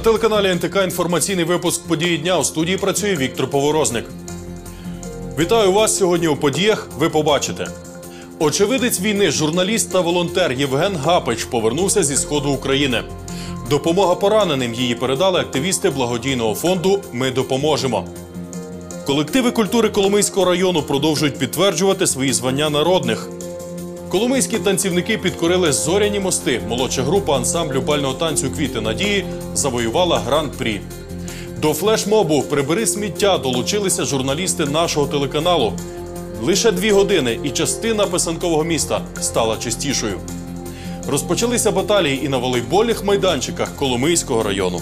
На телеканалі НТК інформаційний випуск події дня у студії працює Віктор Поворозник. Вітаю вас сьогодні у подіях. Ви побачите. Очевидець війни, журналіст та волонтер Євген Гапич повернувся зі сходу України. Допомога пораненим її передали активісти благодійного фонду Ми допоможемо. Колективи культури Коломийського району продовжують підтверджувати свої звання народних. Коломийські танцівники підкорили зоряні мости. Молодша група ансамблю бального танцю Квіти надії завоювала гран-прі. До флешмобу прибери сміття долучилися журналісти нашого телеканалу. Лише дві години, і частина писанкового міста стала чистішою. Розпочалися баталії і на волейбольних майданчиках Коломийського району.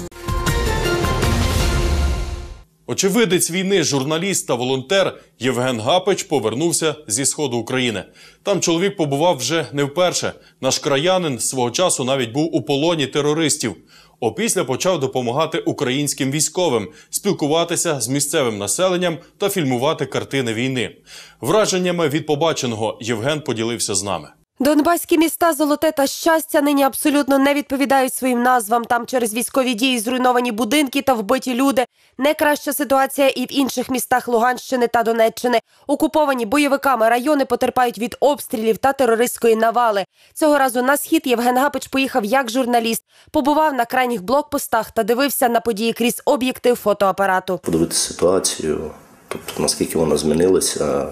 Очевидець війни, журналіст та волонтер Євген Гапич повернувся зі сходу України. Там чоловік побував вже не вперше. Наш краянин свого часу навіть був у полоні терористів. Опісля почав допомагати українським військовим, спілкуватися з місцевим населенням та фільмувати картини війни. Враженнями від побаченого Євген поділився з нами. Донбаські міста Золоте та щастя нині абсолютно не відповідають своїм назвам. Там через військові дії зруйновані будинки та вбиті люди. Не краща ситуація і в інших містах Луганщини та Донеччини. Окуповані бойовиками райони потерпають від обстрілів та терористської навали. Цього разу на схід Євген Гапич поїхав як журналіст, побував на крайніх блокпостах та дивився на події крізь об'єктив фотоапарату. подивитися ситуацію, тобто наскільки вона змінилася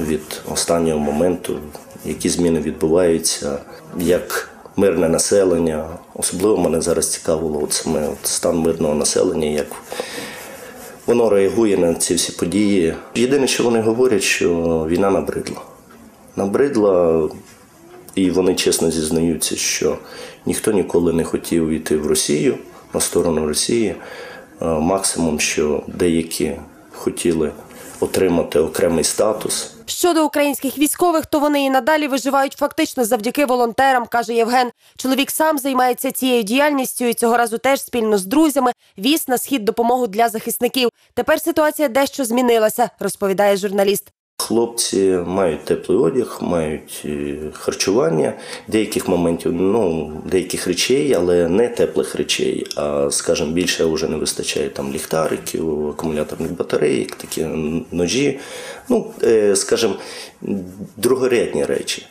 від останнього моменту, які зміни відбуваються, як мирне населення. Особливо мене зараз цікавило от саме от стан мирного населення, як воно реагує на ці всі події. Єдине, що вони говорять, що війна набридла. Набридла, і вони чесно зізнаються, що ніхто ніколи не хотів йти в Росію на сторону Росії. Е, Максимум, що деякі хотіли отримати окремий статус. Щодо українських військових, то вони і надалі виживають фактично завдяки волонтерам, каже Євген. Чоловік сам займається цією діяльністю і цього разу теж спільно з друзями віз на схід допомогу для захисників. Тепер ситуація дещо змінилася, розповідає журналіст. Хлопці мають теплий одяг, мають е, харчування, деяких моментів, ну деяких речей, але не теплих речей. А скажімо, більше вже не вистачає там ліхтариків, акумуляторних батареїк, такі ножі. Ну, е, скажімо, другорядні речі.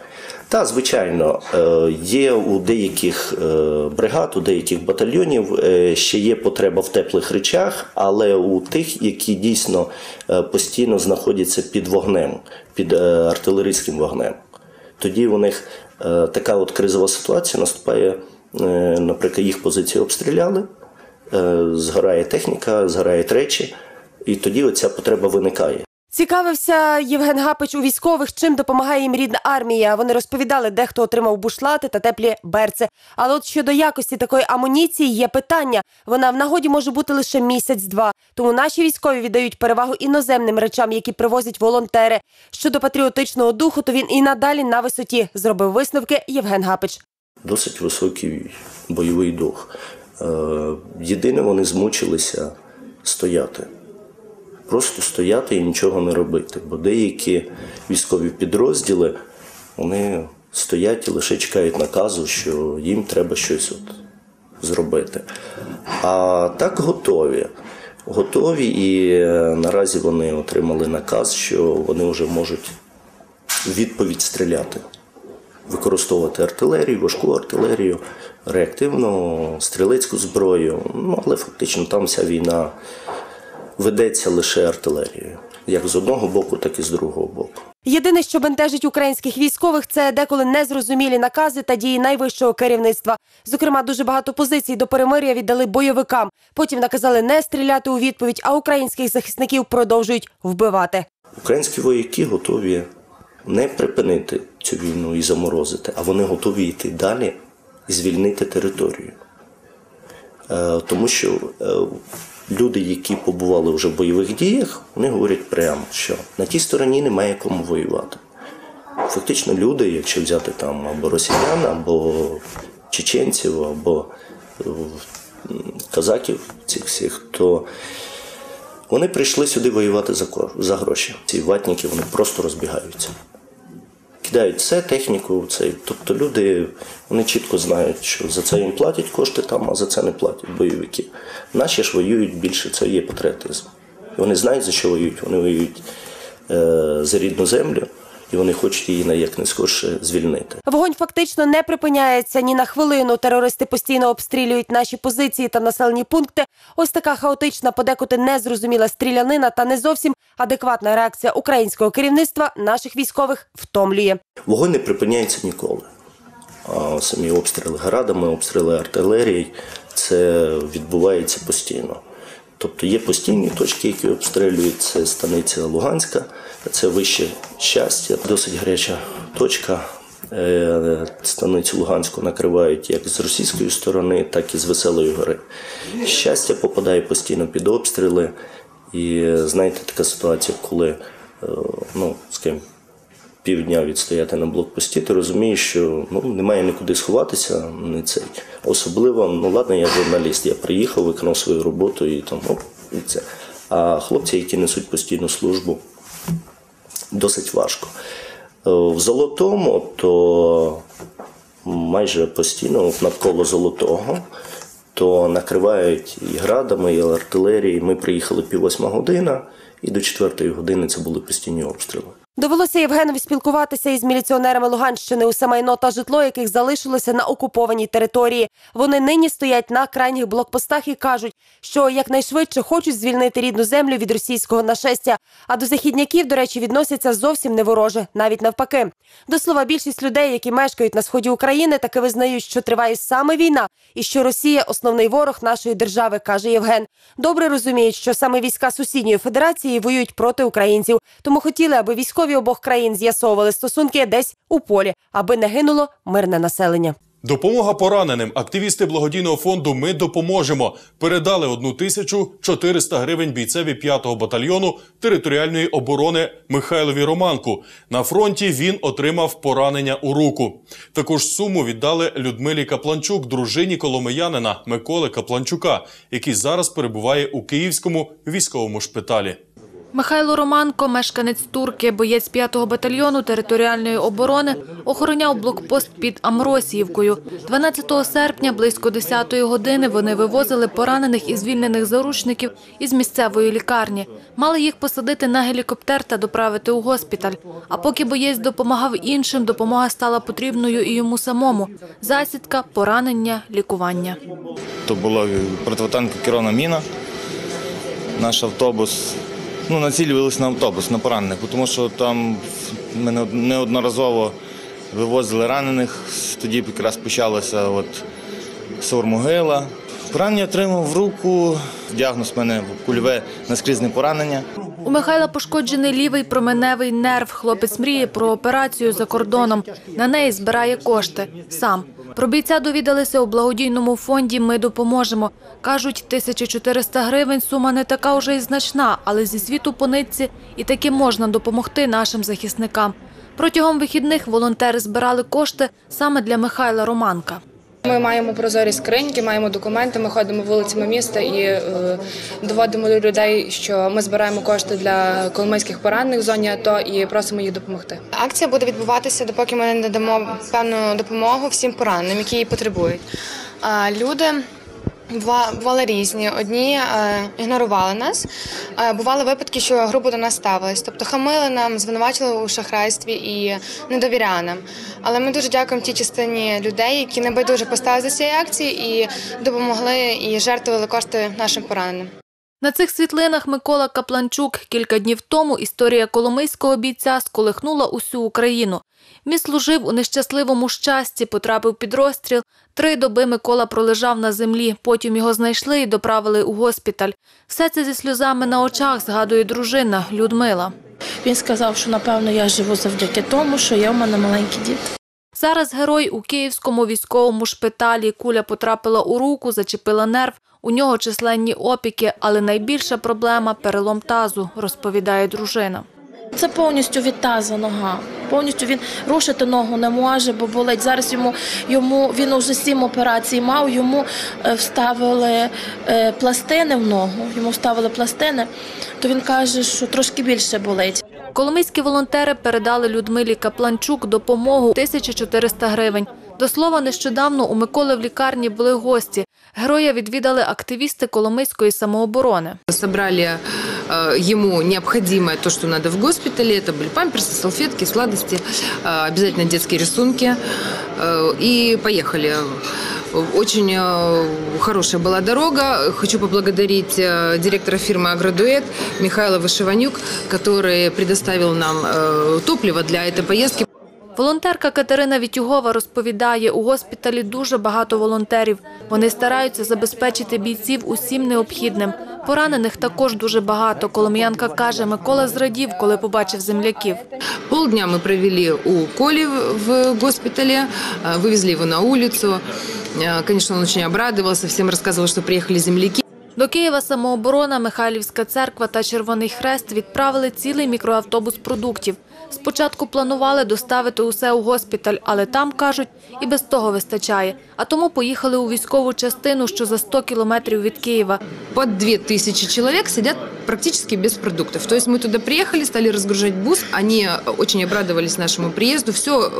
Та, звичайно, е, є у деяких е, бригад, у деяких батальйонів е, ще є потреба в теплих речах, але у тих, які дійсно постійно знаходяться під вогнем, під артилерійським вогнем. Тоді у них така от кризова ситуація наступає, наприклад, їх позиції обстріляли, згорає техніка, згорають речі, і тоді оця потреба виникає. Цікавився Євген Гапич у військових, чим допомагає їм рідна армія. Вони розповідали, дехто отримав бушлати та теплі берці. Але от щодо якості такої амуніції є питання. Вона в нагоді може бути лише місяць-два. Тому наші військові віддають перевагу іноземним речам, які привозять волонтери. Щодо патріотичного духу, то він і надалі на висоті зробив висновки Євген Гапич. досить високий бойовий дух. Е, Єдине, вони змучилися стояти. Просто стояти і нічого не робити. Бо деякі військові підрозділи вони стоять і лише чекають наказу, що їм треба щось от зробити. А так готові. Готові, і е, наразі вони отримали наказ, що вони вже можуть відповідь стріляти використовувати артилерію, важку артилерію, реактивну стрілецьку зброю. Ну, але фактично там вся війна ведеться лише артилерією. Як з одного боку, так і з другого боку. Єдине, що бентежить українських військових, це деколи незрозумілі накази та дії найвищого керівництва. Зокрема, дуже багато позицій до перемир'я віддали бойовикам. Потім наказали не стріляти у відповідь, а українських захисників продовжують вбивати. Українські вояки готові не припинити цю війну і заморозити, а вони готові йти далі і звільнити територію. Е, Тому що е, люди, які побували вже в бойових діях, вони говорять прямо, що на тій стороні немає кому воювати. Фактично, люди, якщо взяти там або росіян, або чеченців, або е, казаків цих всіх, то вони прийшли сюди воювати за, ко- за гроші. Ці ватники вони просто розбігаються. Кидають все, техніку. Це, тобто люди вони чітко знають, що за це їм платять кошти там, а за це не платять бойовики. Наші ж воюють більше, це є патріотизм. Вони знають, за що воюють. Вони воюють е, за рідну землю, і вони хочуть її найякнайскорше звільнити. Вогонь фактично не припиняється ні на хвилину. Терористи постійно обстрілюють наші позиції та населені пункти. Ось така хаотична, подекуди незрозуміла стрілянина та не зовсім адекватна реакція українського керівництва наших військових втомлює. Вогонь не припиняється ніколи. Самі обстріли градами, обстріли артилерії це відбувається постійно. Тобто є постійні точки, які обстрілюють. Це станиця Луганська, це вище щастя, досить гаряча точка. Е, Станицю Луганську накривають як з російської сторони, так і з Веселої гори. Щастя попадає постійно під обстріли. І знаєте, така ситуація, коли е, ну, скажімо, півдня відстояти на блокпості, ти розумієш, що ну, немає нікуди сховатися. Не цей. Особливо, ну ладно, я журналіст, я приїхав, виконав свою роботу і там, і це. А хлопці, які несуть постійну службу, досить важко. Е, В золотому, то майже постійно навколо золотого. То накривають і градами, і артилерією. Ми приїхали пів восьма година, і до четвертої години це були постійні обстріли. Довелося Євгенові спілкуватися із міліціонерами Луганщини, усе майно та житло, яких залишилося на окупованій території. Вони нині стоять на крайніх блокпостах і кажуть, що якнайшвидше хочуть звільнити рідну землю від російського нашестя. А до західняків, до речі, відносяться зовсім не вороже, навіть навпаки. До слова, більшість людей, які мешкають на сході України, таки визнають, що триває саме війна, і що Росія основний ворог нашої держави, каже Євген. Добре розуміють, що саме війська сусідньої федерації воюють проти українців, тому хотіли, аби військові обох країн з'ясовували стосунки десь у полі, аби не гинуло мирне населення. Допомога пораненим. Активісти благодійного фонду Ми допоможемо передали 1400 гривень бійцеві 5-го батальйону територіальної оборони Михайлові Романку. На фронті він отримав поранення у руку. Таку ж суму віддали Людмилі Капланчук, дружині коломиянина Миколи Капланчука, який зараз перебуває у Київському військовому шпиталі. Михайло Романко, мешканець Турки, боєць 5-го батальйону територіальної оборони, охороняв блокпост під Амросіївкою. 12 серпня близько 10-ї години вони вивозили поранених і звільнених заручників із місцевої лікарні. Мали їх посадити на гелікоптер та доправити у госпіталь. А поки боєць допомагав іншим, допомога стала потрібною і йому самому. Засідка, поранення, лікування. То була противотанкова керована міна. Наш автобус. Ну, націлювалися на автобус, на поранених, тому що там ми неодноразово вивозили ранених. Тоді якраз почалася от Сормогила. Поранення отримав в руку. Діагноз в мене кульове наскрізне поранення. У Михайла пошкоджений лівий променевий нерв. Хлопець мріє про операцію за кордоном. На неї збирає кошти сам. Про бійця довідалися у благодійному фонді Ми допоможемо. Кажуть, 1400 гривень сума не така вже й значна, але зі світу по нитці і таки можна допомогти нашим захисникам. Протягом вихідних волонтери збирали кошти саме для Михайла Романка. Ми маємо прозорі скриньки, маємо документи. Ми ходимо вулицями міста і е, доводимо до людей, що ми збираємо кошти для коломийських поранених в зоні АТО і просимо їх допомогти. Акція буде відбуватися, допоки ми не надамо певну допомогу всім пораненим, які її потребують. А люди. Бува- Бували різні. Одні е, ігнорували нас. Е, бували випадки, що грубо до нас ставились. Тобто хамили нам, звинувачили у шахрайстві і не довіряли нам. Але ми дуже дякуємо тій частині людей, які небайдуже поставили за цієї акції і допомогли і жертвували кошти нашим пораненим. На цих світлинах Микола Капланчук кілька днів тому історія коломийського бійця сколихнула усю Україну. Він служив у нещасливому щасті, потрапив під розстріл. Три доби Микола пролежав на землі, потім його знайшли і доправили у госпіталь. Все це зі сльозами на очах, згадує дружина Людмила. Він сказав, що напевно я живу завдяки тому, що є в мене маленькі діти. Зараз герой у Київському військовому шпиталі. Куля потрапила у руку, зачепила нерв. У нього численні опіки, але найбільша проблема перелом тазу, розповідає дружина. Це повністю від таза нога. Повністю він рушити ногу не може, бо болить. Зараз йому йому він вже сім операцій мав. Йому е, вставили е, пластини в ногу. Йому вставили пластини, то він каже, що трошки більше болить. Коломийські волонтери передали Людмилі Капланчук допомогу 1400 гривень. До слова, нещодавно у Миколи в лікарні були гості. Героя відвідали активісти Коломийської самооборони. Собрали ему необходимое, то, что надо в госпитале. Это были памперсы, салфетки, сладости, э, обязательно детские рисунки. Э, И поехали. Очень э, хорошая была дорога. Хочу поблагодарить э, директора фирмы «Агродуэт» Михаила Вышиванюк, который предоставил нам э, топливо для этой поездки. Волонтерка Катерина Вітюгова розповідає, у госпіталі дуже багато волонтерів. Вони стараються забезпечити бійців усім необхідним. Поранених також дуже багато. Коломіянка каже, Микола зрадів, коли побачив земляків. Полдня мы провели у Коли в в госпитале, э, вывезли его на улицу. Э, Конечно, он очень обрадовался, всем рассказывал, что приехали земляки. До Києва самооборона, Михайлівська церква та Червоний Хрест відправили цілий мікроавтобус продуктів. Спочатку планували доставити усе у госпіталь, але там, кажуть, і без того вистачає. А тому поїхали у військову частину, що за 100 кілометрів від Києва. Под 2000 человек сидят практически без продуктов. То есть мы туда приехали, стали разгружать бус. Они очень обрадовались нашему приезду. Все,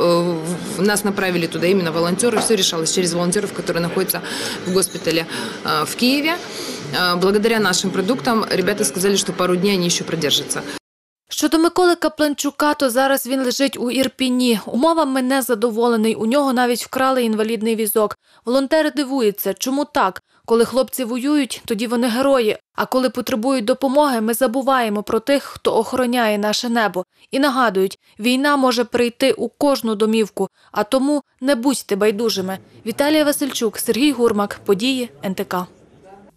нас направили туда именно волонтеры. Все решалось через волонтеров, которые находятся в госпитале э, в Киеве. Э, Благодаря нашим продуктам ребята сказали, что пару дней они еще продержатся. Щодо Миколи Капланчука, то зараз він лежить у Ірпіні. Умовами не задоволений. У нього навіть вкрали інвалідний візок. Волонтери дивуються, чому так? Коли хлопці воюють, тоді вони герої. А коли потребують допомоги, ми забуваємо про тих, хто охороняє наше небо. І нагадують, війна може прийти у кожну домівку, а тому не будьте байдужими. Віталія Васильчук, Сергій Гурмак, події НТК.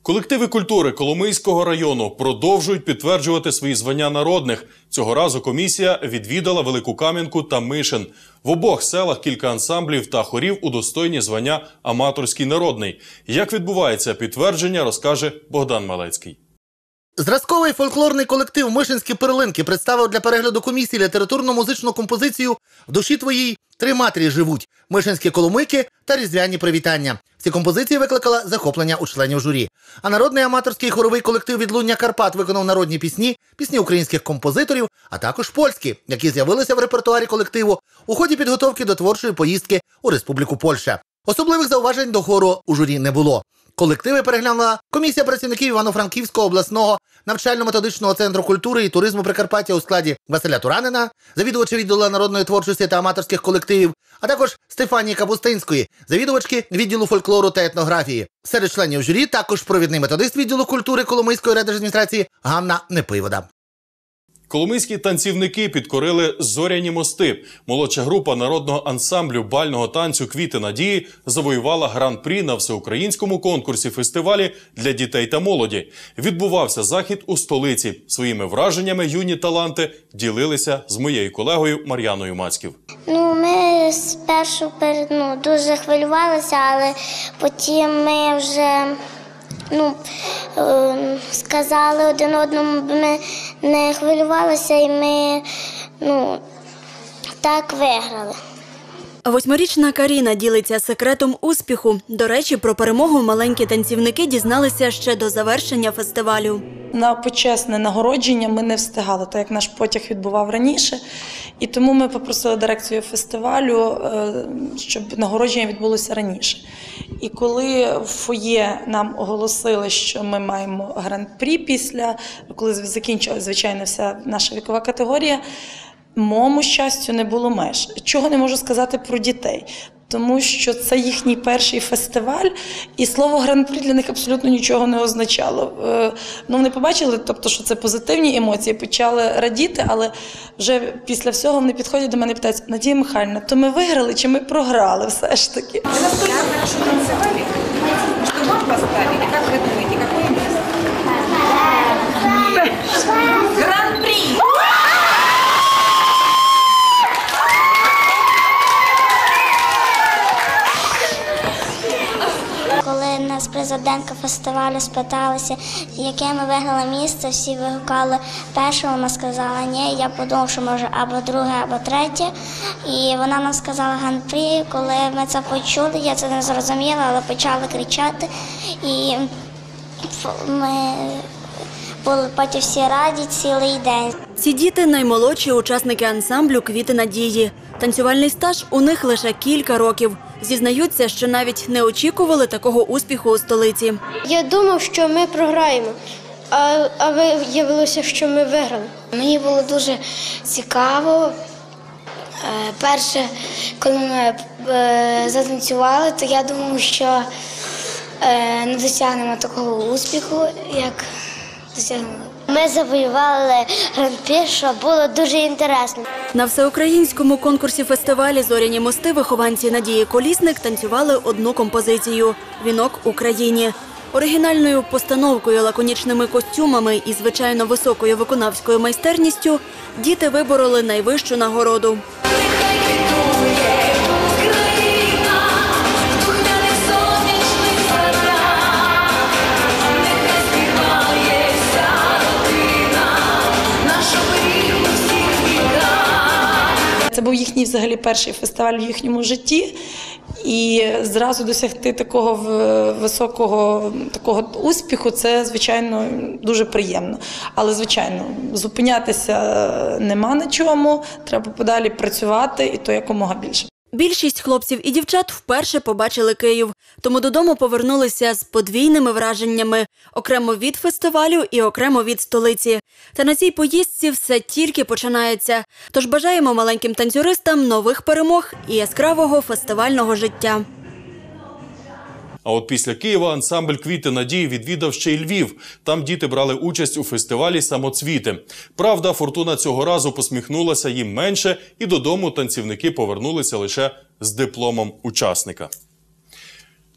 Колективи культури Коломийського району продовжують підтверджувати свої звання народних. Цього разу комісія відвідала Велику Кам'янку та Мишин. В обох селах кілька ансамблів та хорів удостоєні звання аматорський народний. Як відбувається підтвердження, розкаже Богдан Малецький. Зразковий фольклорний колектив Мишинські перлинки представив для перегляду комісії літературно-музичну композицію В душі твоїй три матері живуть Мишинські коломийки та різдвяні привітання. Ці композиції викликала захоплення у членів журі. А народний аматорський хоровий колектив відлуння Карпат виконав народні пісні, пісні українських композиторів, а також польські, які з'явилися в репертуарі колективу у ході підготовки до творчої поїздки у Республіку Польща. Особливих зауважень до хору у журі не було. Колективи переглянула комісія працівників Івано-Франківського обласного навчально-методичного центру культури і туризму Прикарпаття у складі Василя Туранина, завідувача відділу народної творчості та аматорських колективів, а також Стефанії Капустинської, завідувачки відділу фольклору та етнографії. Серед членів журі також провідний методист відділу культури Коломийської райдержадміністрації Ганна Непивода. Коломийські танцівники підкорили зоряні мости. Молодша група народного ансамблю бального танцю Квіти надії завоювала гран-прі на всеукраїнському конкурсі фестивалі для дітей та молоді. Відбувався захід у столиці. Своїми враженнями юні таланти ділилися з моєю колегою Мар'яною Мацьків. Ну, ми спершу ну, дуже хвилювалися, але потім ми вже ну, е, сказали один одному, ми не хвилювалися і ми ну, так виграли. Восьмирічна Каріна ділиться секретом успіху. До речі, про перемогу маленькі танцівники дізналися ще до завершення фестивалю. На почесне нагородження ми не встигали, так як наш потяг відбував раніше. І тому ми попросили дирекцію фестивалю, е, щоб нагородження відбулося раніше. І коли в фоє нам оголосили, що ми маємо гран-прі після, коли закінчилася, звичайно, вся наша вікова категорія, моєму щастю не було меж. Чого не можу сказати про дітей. Тому що це їхній перший фестиваль, і слово гран-прі для них абсолютно нічого не означало. Е, Ну, вони побачили, тобто, що це позитивні емоції, почали радіти, але вже після всього вони підходять до мене і питають, Надія Михайлівна, то ми виграли чи ми програли все ж таки? Вы настолько хорошо танцевали, что вам поставили, вы думаете, какое место? Гран-при! Нас президентка фестивалю спиталася, яке ми виграли місце, всі вигукали перше, вона сказала ні. Я подумав, що може або друге, або третє. І вона нам сказала гран-прі. Коли ми це почули, я це не зрозуміла, але почали кричати. І Ми були потім всі раді цілий день. Ці діти наймолодші учасники ансамблю Квіти надії. Танцювальний стаж у них лише кілька років. Зізнаються, що навіть не очікували такого успіху у столиці. Я думав, що ми програємо, а, а виявилося, що ми виграли. Мені було дуже цікаво. Е, Перше, коли ми е, затанцювали, то я думав, що е, не досягнемо такого успіху, як досягнули. Ми завоювали гран-прі, що було дуже інтересно. На всеукраїнському конкурсі фестивалі Зоряні мости вихованці Надії Колісник танцювали одну композицію Вінок Україні. Оригінальною постановкою, лаконічними костюмами і звичайно високою виконавською майстерністю діти вибороли найвищу нагороду. Це був їхній взагалі перший фестиваль в їхньому житті. І зразу досягти такого високого такого успіху це звичайно дуже приємно. Але звичайно, зупинятися нема на чому. Треба подалі працювати, і то якомога більше. Більшість хлопців і дівчат вперше побачили Київ, тому додому повернулися з подвійними враженнями окремо від фестивалю і окремо від столиці. Та на цій поїздці все тільки починається. Тож бажаємо маленьким танцюристам нових перемог і яскравого фестивального життя. А от після Києва ансамбль Квіти надії відвідав ще й Львів. Там діти брали участь у фестивалі Самоцвіти. Правда, фортуна цього разу посміхнулася їм менше, і додому танцівники повернулися лише з дипломом учасника.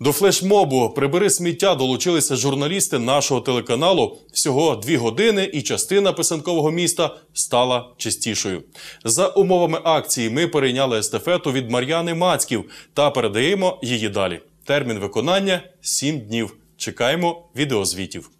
До флешмобу прибери сміття долучилися журналісти нашого телеканалу. Всього дві години, і частина писанкового міста стала чистішою. За умовами акції ми перейняли естафету від Мар'яни Мацьків та передаємо її далі. Термін виконання 7 днів. Чекаємо відеозвітів.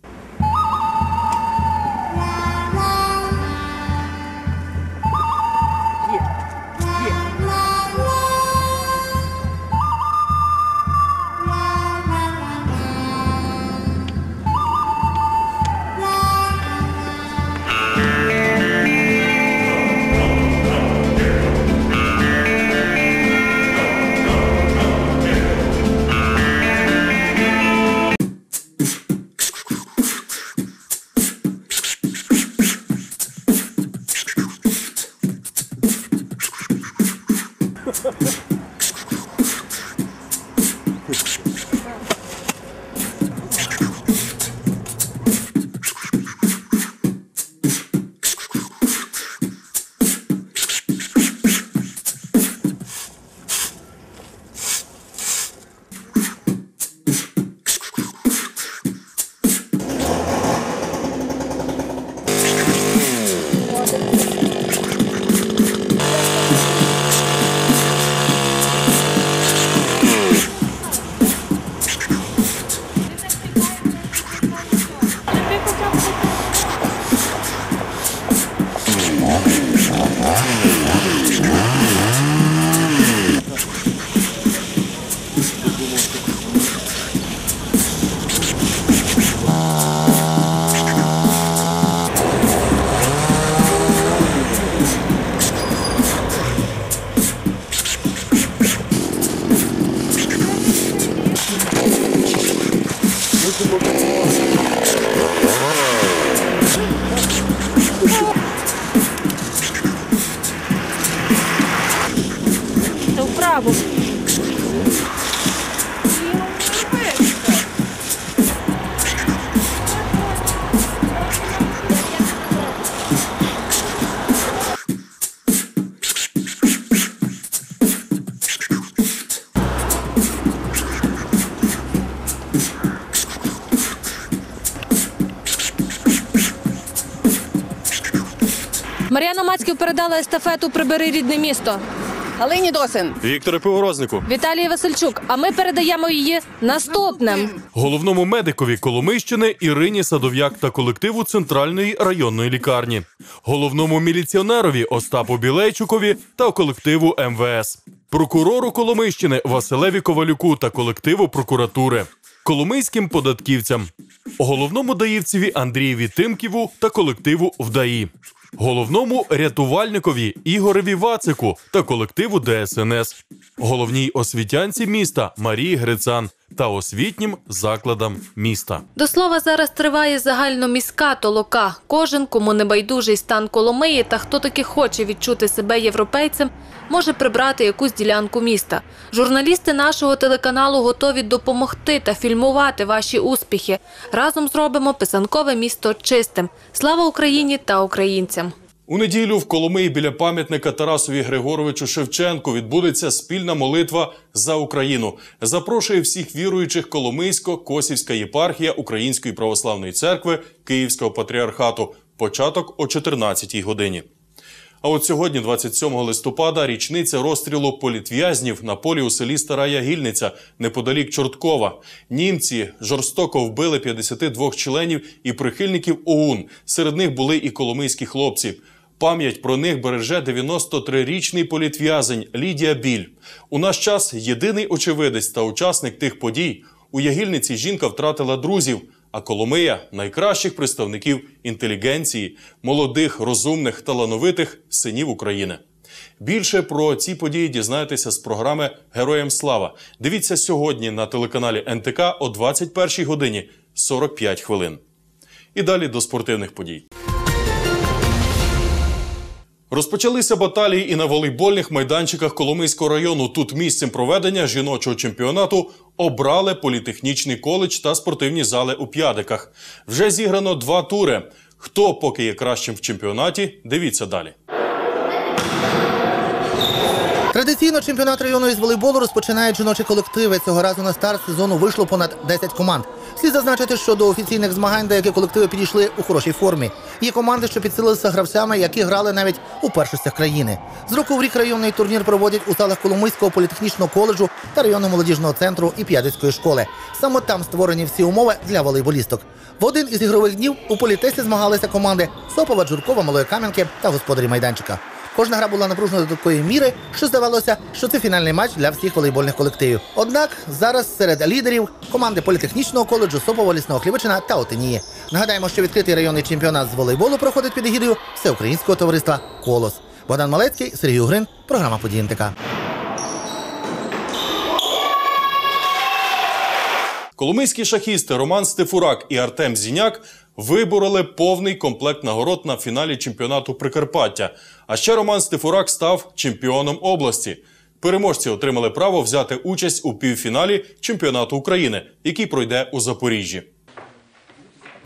Мар'яна Мацьків передала естафету Прибери рідне місто. Галині Досин. Вікторе Поворознику, Віталій Васильчук. А ми передаємо її наступним. головному медикові Коломийщини Ірині Садов'як та колективу Центральної районної лікарні, головному міліціонерові Остапу Білейчукові та колективу МВС, прокурору Коломийщини Василеві Ковалюку та колективу прокуратури. коломийським податківцям, головному даївцеві Андрієві Тимківу та колективу ВДАІ, головному рятувальникові Ігореві Вацику та колективу ДСНС, головній освітянці міста Марії Грицан та освітнім закладам міста. До слова, зараз триває загальноміська толока. Кожен, кому не байдужий стан Коломиї та хто таки хоче відчути себе європейцем, може прибрати якусь ділянку міста. Журналісти нашого телеканалу готові допомогти та фільмувати ваші успіхи. Разом зробимо писанкове місто чистим. Слава Україні та українцям! У неділю в Коломиї біля пам'ятника Тарасові Григоровичу Шевченку відбудеться спільна молитва за Україну. Запрошує всіх віруючих Коломийсько-Косівська єпархія Української православної церкви Київського патріархату. Початок о 14-й годині. А от сьогодні, 27 листопада, річниця розстрілу політв'язнів на полі у селі Стара Ягільниця неподалік Чорткова. Німці жорстоко вбили 52 членів і прихильників ОУН. Серед них були і коломийські хлопці. Пам'ять про них береже 93-річний політв'язень Лідія Біль. У наш час єдиний очевидець та учасник тих подій. У Ягільниці жінка втратила друзів, а Коломия найкращих представників інтелігенції, молодих, розумних, талановитих синів України. Більше про ці події дізнаєтеся з програми Героям слава. Дивіться сьогодні на телеканалі НТК о 21 годині 45 хвилин. І далі до спортивних подій. Розпочалися баталії і на волейбольних майданчиках Коломийського району. Тут місцем проведення жіночого чемпіонату обрали політехнічний коледж та спортивні зали у п'ядиках. Вже зіграно два тури. Хто поки є кращим в чемпіонаті? Дивіться далі. Традиційно чемпіонат району із волейболу розпочинають жіночі колективи. Цього разу на старт сезону вийшло понад 10 команд. Слід зазначити, що до офіційних змагань деякі колективи підійшли у хорошій формі. Є команди, що підсилилися гравцями, які грали навіть у першостях країни. З року в рік районний турнір проводять у залах Коломийського політехнічного коледжу та районного молодіжного центру і П'ядицької школи. Саме там створені всі умови для волейболісток. В один із ігрових днів у політесі змагалися команди Сопова, Джуркова, Малої Кам'янки та господарі майданчика. Кожна гра була напружена до такої міри, що здавалося, що це фінальний матч для всіх волейбольних колективів. Однак зараз серед лідерів команди політехнічного коледжу Сопова, Лісного Хлівичина та Отинії. Нагадаємо, що відкритий районний чемпіонат з волейболу проходить під егідою Всеукраїнського товариства Колос. Богдан Малецький, Сергій Угрин, програма «Події НТК». Коломийські шахісти Роман Стефурак і Артем Зіняк вибороли повний комплект нагород на фіналі чемпіонату Прикарпаття. А ще Роман Стефурак став чемпіоном області. Переможці отримали право взяти участь у півфіналі чемпіонату України, який пройде у Запоріжжі.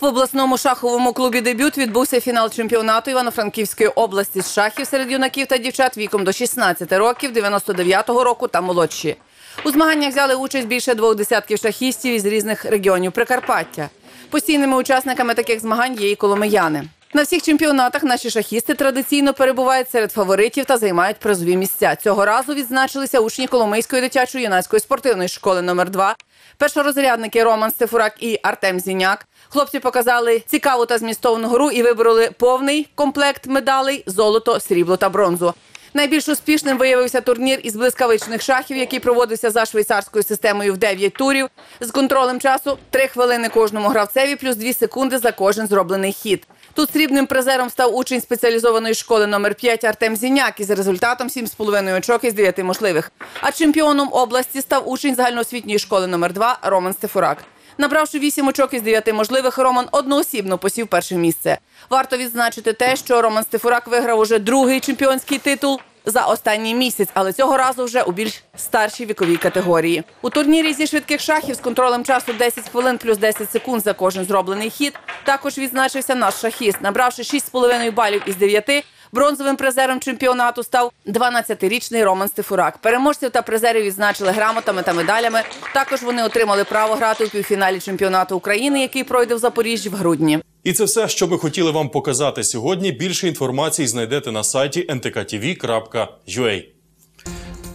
В обласному шаховому клубі дебют відбувся фінал чемпіонату Івано-Франківської області з шахів серед юнаків та дівчат віком до 16 років, 99-го року та молодші. У змаганнях взяли участь більше двох десятків шахістів із різних регіонів Прикарпаття. Постійними учасниками таких змагань є і коломияни. На всіх чемпіонатах наші шахісти традиційно перебувають серед фаворитів та займають призові місця. Цього разу відзначилися учні Коломийської дитячої юнацької спортивної школи номер 2 першорозрядники Роман Стефурак і Артем Зіняк. Хлопці показали цікаву та змістовну гру і вибороли повний комплект медалей золото, срібло та бронзу. Найбільш успішним виявився турнір із блискавичних шахів, який проводився за швейцарською системою в 9 турів з контролем часу 3 хвилини кожному гравцеві, плюс 2 секунди за кожен зроблений хід. Тут срібним призером став учень спеціалізованої школи номер 5 Артем Зіняк із результатом 7,5 очок із 9 можливих. А чемпіоном області став учень загальноосвітньої школи номер 2 Роман Стефурак. Набравши 8 очок із 9 можливих, Роман одноосібно посів перше місце. Варто відзначити те, що Роман Стефурак виграв уже другий чемпіонський титул за останній місяць, але цього разу вже у більш старшій віковій категорії. У турнірі зі швидких шахів з контролем часу 10 хвилин плюс 10 секунд за кожен зроблений хід. Також відзначився наш шахіст, набравши 6,5 балів із 9, Бронзовим призером чемпіонату став 12-річний Роман Стефурак. Переможців та призерів відзначили грамотами та медалями. Також вони отримали право грати у півфіналі чемпіонату України, який пройде в Запоріжжі в грудні. І це все, що ми хотіли вам показати сьогодні. Більше інформації знайдете на сайті ntkTV.ua.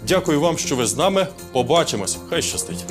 Дякую вам, що ви з нами. Побачимось. Хай щастить.